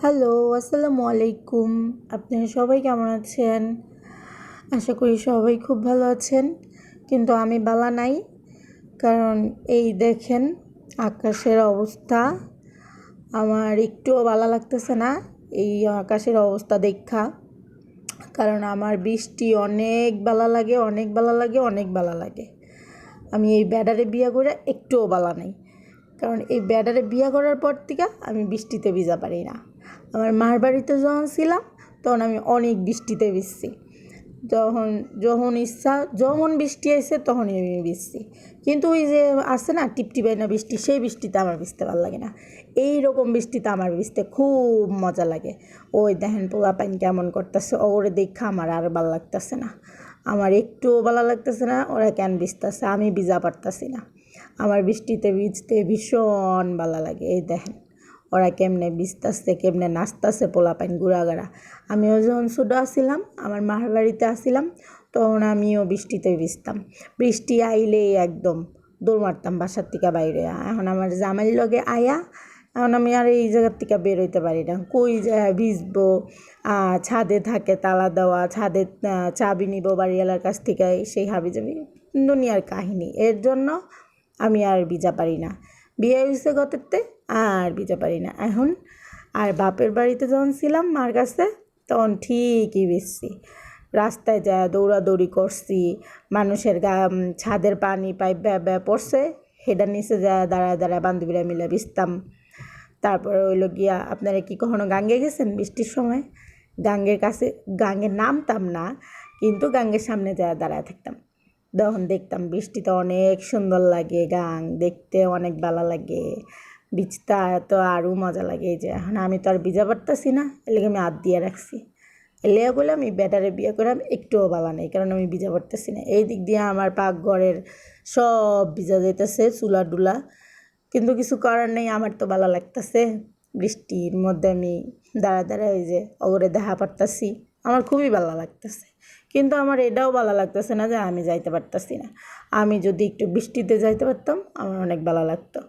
Hello, আসসালামু আলাইকুম। আপনারা সবাই কেমন আছেন? আশা করি সবাই খুব ভালো আছেন। কিন্তু আমি বালা নাই, কারণ এই দেখেন আকাশের অবস্থা। আমার একটুও ভালো লাগতেছে না এই আকাশের অবস্থা দেখা। কারণ আমার বৃষ্টি অনেক বালা লাগে, অনেক বালা লাগে, অনেক বালা লাগে। আমি এই ব্যাডারে বিয়া করে একটুও বালা নাই। কারণ এই ব্যাডারে বিয়ে করার পর থেকে আমি বৃষ্টিতে ভিজা পারি না। আমার মার বাড়িতে যখন ছিলাম, তখন আমি অনেক বৃষ্টিতে ভিজছি। যখন যখন ইচ্ছা, যখন বৃষ্টি আসে তখনই আমি ভিজছি। কিন্তু ওই যে আছে না টিপটিপাই না বৃষ্টি, সেই বৃষ্টিতে আমার ভিজতে ভালো লাগে না। এই রকম বৃষ্টিতে আমার ভিজতে খুব মজা লাগে। ওই দেখেন পোলা পাইন কেমন করতেছে, ওরে দেখা আমার আর ভালো লাগতেছে না। আমার ভালো লাগতেছে না, ওরা কেন ভিজতেছে? আমি ভিজা পারতেছি না। আমার বৃষ্টিতে ভিজতে ভীষণ ভালো লাগে, এই দেখেন। ওরা কেমনে ভিজতেছে, কেমনে নাচতেছে পোলাপাইন গুড়াগাড়া আমিও যখন ছোটো আসছিলাম আমার মার বাড়িতে আসছিলাম তখন আমিও বৃষ্টিতে ভিজতাম। বৃষ্টি আইলেই একদম দৌড় মারতাম বাসার থেকে বাইরে। এখন আমার জামাইয়ের লগে আয়া এখন আমি আর এই জায়গার থেকে বের হইতে পারি না। কই ভিজবো ছাদে থাকে তালা দেওয়া, ছাদে চাবি নিব বাড়িওয়ালার কাছ থেকে, সেই হাবি যাবি দুনিয়ার কাহিনী। এর জন্য আমি আর ভিজা পারি না। বিয়ে হয়েছে গততে আর ভিজা পারি না। এখন আর বাপের বাড়িতে যখন ছিলাম মার কাছে, তখন ঠিকই ভিজছি। রাস্তায় যা দৌড়াদৌড়ি করছি, মানুষের গা ছাদের পানি পাইপ ব্যা পড়ছে, হেডার নিচে যা দাঁড়ায় দাঁড়ায় বান্ধবীরা মিলে ভিজতাম। তারপরে হইল গিয়া আপনারা কি কখনো গাঙ্গে গেছেন বৃষ্টির সময়? গাঙ্গের কাছে, গাঙ্গে নামতাম না, কিন্তু গাঙ্গের সামনে যায় দাঁড়ায় থাকতাম। তখন দেখতাম বৃষ্টিতে অনেক সুন্দর লাগে গাং, দেখতে অনেক ভালো লাগে। বীজটা তো আরও মজা লাগে যে, এখন আমি তো আর ভিজা পারতেছি না এলাকা আমি হাত দিয়ে রাখছি। এলিয়া বলে আমি ব্যাটারে বিয়ে করলাম একটুও ভালো নেই, কারণ আমি ভিজা পারতেছি না। এই দিক দিয়ে আমার পাকঘরের সব ভিজা যেতেছে চুলা ডুলা কিন্তু কিছু করার নেই, আমার তো ভালো লাগতেছে। বৃষ্টির মধ্যে আমি দাঁড়া দাঁড়া ওই যে অগরে দেখা পারতাছি, আমার খুবই ভালো লাগতেছে। কিন্তু আমার এটাও ভালো লাগতেছে না যে আমি যাইতে পারতাছি না। আমি যদি একটু বৃষ্টিতে যাইতে পারতাম, আমার অনেক ভালো লাগতো।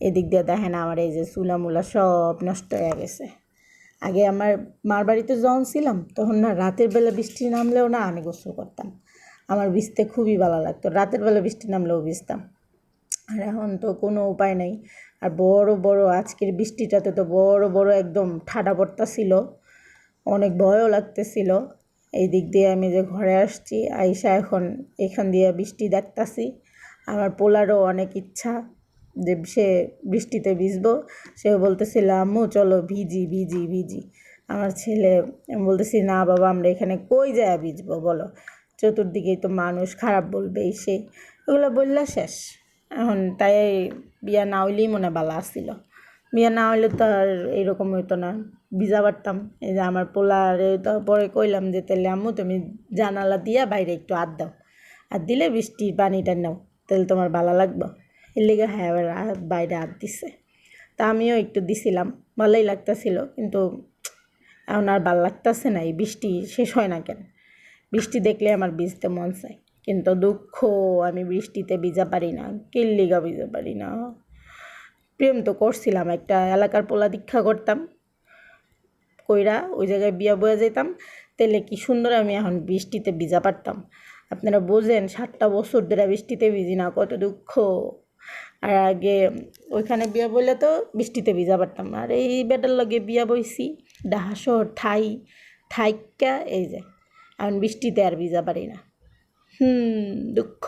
এদিক দিয়ে দেখেন আমার এই যে চুলামুলা সব নষ্ট হয়ে গেছে। আগে আমার মার বাড়িতে যখন ছিলাম, তখন না রাতের বেলা বৃষ্টি নামলেও না আমি গোসল করতাম। আমার ভিজতে খুবই ভালো লাগতো। রাতের বেলা বৃষ্টি নামলেও ভিজতাম। আর এখন তো কোনো উপায় নেই। আর বড় বড় আজকের বৃষ্টিটাতে তো বড় বড় একদম ঠাডা পড়তাছিল অনেক ভয়ও লাগতেছিল। এই দিক দিয়ে আমি যে ঘরে আসছি, আইসা এখন এখান দিয়ে বৃষ্টি দেখতাছি। আমার পোলারও অনেক ইচ্ছা যে সে বৃষ্টিতে ভিজবো। সেও বলতেছিল আম্মু চলো ভিজি ভিজি ভিজি। আমার ছেলে বলতেছি, না বাবা, আমরা এখানে কই যায় ভিজবো বলো? চতুর্দিকেই তো মানুষ, খারাপ বলবেই সেই এগুলো বললা শেষ। এখন তাই বিয়া না হইলেই মনে বালা আসছিল বিয়া না হইলে তো আর এইরকম হইতো না। ভিজা পারতাম। এই যে আমার পোলারে তো পরে কইলাম যে তাহলে আম্মু, তুমি জানালা দিয়া বাইরে একটু হাত দাও। আর দিলে বৃষ্টির পানিটা নাও। তাহলে তোমার ভালো লাগবে। এর লেগে হ্যাঁ বাইরে হাত দিছে। তা আমিও একটু দিছিলাম। ভালোই লাগতেছিল, কিন্তু এখন আর ভালো লাগতেছে না। এই বৃষ্টি শেষ হয় না কেন? বৃষ্টি দেখলে আমার ভিজতে মন চায়। কিন্তু দুঃখ, আমি বৃষ্টিতে ভিজা পারি না, কিল্লিগা ভিজা পারি না। প্রেম তো করছিলাম, একটা এলাকার পোলা দীক্ষা করতাম, কইরা ওই জায়গায় বিয়া বয়ে যেতাম তাহলে কি সুন্দর আমি এখন বৃষ্টিতে ভিজা পারতাম। আপনারা বোঝেন, সাতটা বছর ধরে বৃষ্টিতে ভিজি না, কত দুঃখ। আর আগে ওইখানে বিয়া বললে তো বৃষ্টিতে ভিজা পারতাম। আর এই বেটার লগে বিয়া বইছি, ডাহা শহর ঠাই ঠাইকা এই যে, এখন বৃষ্টিতে আর ভিজা পারি না। হুম দুঃখ